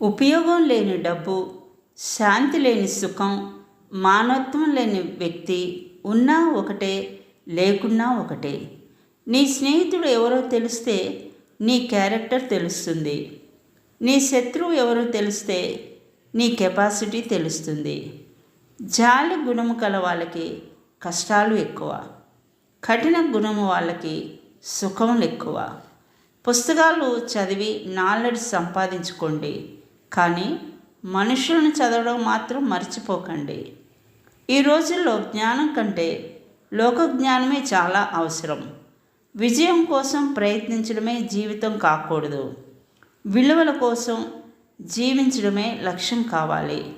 ఉపయోగం లేని డబ్బు శాంతి లేని సుఖం మానవత్వం లేని వ్యక్తి ఉన్నా ఒకటే లేకున్నా ఒకటే. నీ స్నేహితుడు ఎవరో తెలిస్తే నీ క్యారెక్టర్ తెలుస్తుంది. నీ శత్రువు ఎవరో తెలిస్తే నీ కెపాసిటీ తెలుస్తుంది. జాలి గుణము కల వాళ్ళకి కష్టాలు ఎక్కువ. కఠిన గుణము వాళ్ళకి సుఖములు ఎక్కువ. పుస్తకాలు చదివి నాలెడ్జ్ సంపాదించుకోండి. కానీ మనుషులను చదవడం మాత్రం మర్చిపోకండి. ఈ రోజుల్లో జ్ఞానం కంటే లోక జ్ఞానమే చాలా అవసరం. విజయం కోసం ప్రయత్నించడమే జీవితం కాకూడదు. విలువల కోసం జీవించడమే లక్ష్యం కావాలి.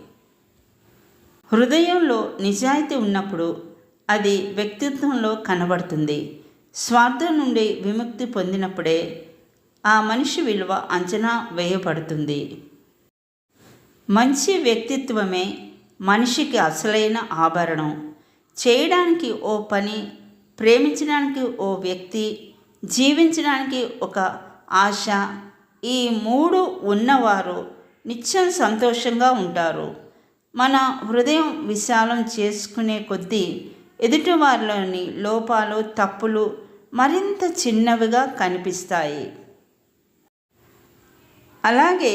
హృదయంలో నిజాయితీ ఉన్నప్పుడు అది వ్యక్తిత్వంలో కనబడుతుంది. స్వార్థం నుండి విముక్తి పొందినప్పుడే ఆ మనిషి విలువ అంచనా వేయబడుతుంది. మంచి వ్యక్తిత్వమే మనిషికి అసలైన ఆభరణం. చేయడానికి ఓ పని ప్రేమించడానికి ఓ వ్యక్తి జీవించడానికి ఒక ఆశ ఈ మూడు ఉన్నవారు నిత్యం సంతోషంగా ఉంటారు. మన హృదయం విశాలం చేసుకునే కొద్దీ ఎదుటివారిలోని లోపాలు తప్పులు మరింత చిన్నవిగా కనిపిస్తాయి. అలాగే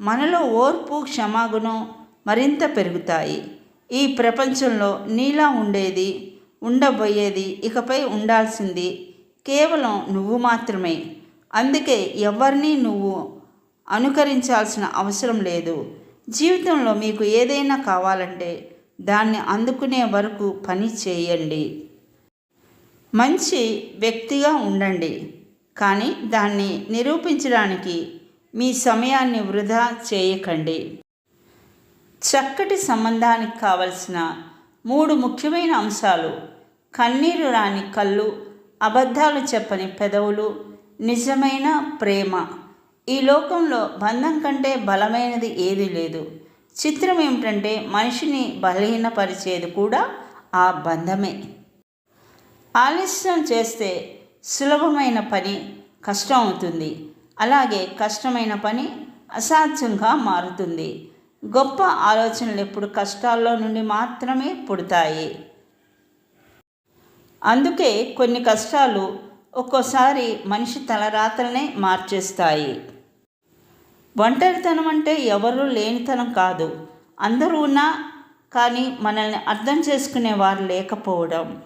మనలో ఓర్పు క్షమాగుణం మరింత పెరుగుతాయి. ఈ ప్రపంచంలో నీలా ఉండేది ఉండబోయేది ఇకపై ఉండాల్సింది కేవలం నువ్వు మాత్రమే. అందుకే ఎవరిని నువ్వు అనుకరించాల్సిన అవసరం లేదు. జీవితంలో మీకు ఏదైనా కావాలంటే దాన్ని అందుకునే వరకు పని చేయండి. మంచి వ్యక్తిగా ఉండండి. కానీ దాన్ని నిరూపించడానికి మీ సమయాన్ని వృధా చేయకండి. చక్కటి సంబంధానికి కావలసిన మూడు ముఖ్యమైన అంశాలు. కన్నీరు రాని కళ్ళు అబద్ధాలు చెప్పని పెదవులు నిజమైన ప్రేమ. ఈ లోకంలో బంధం కంటే బలమైనది ఏదీ లేదు. చిత్రం ఏమిటంటే మనిషిని బలహీనపరిచేది కూడా ఆ బంధమే. ఆలస్యం చేస్తే సులభమైన పని కష్టం అవుతుంది. అలాగే కష్టమైన పని అసాధ్యంగా మారుతుంది. గొప్ప ఆలోచనలు ఎప్పుడు కష్టాల్లో నుండి మాత్రమే పుడతాయి. అందుకే కొన్ని కష్టాలు ఒక్కోసారి మనిషి తలరాతలనే మార్చేస్తాయి. ఒంటరితనం అంటే ఎవరూ లేనితనం కాదు. అందరూ ఉన్నా కానీ మనల్ని అర్థం చేసుకునేవారు లేకపోవడం.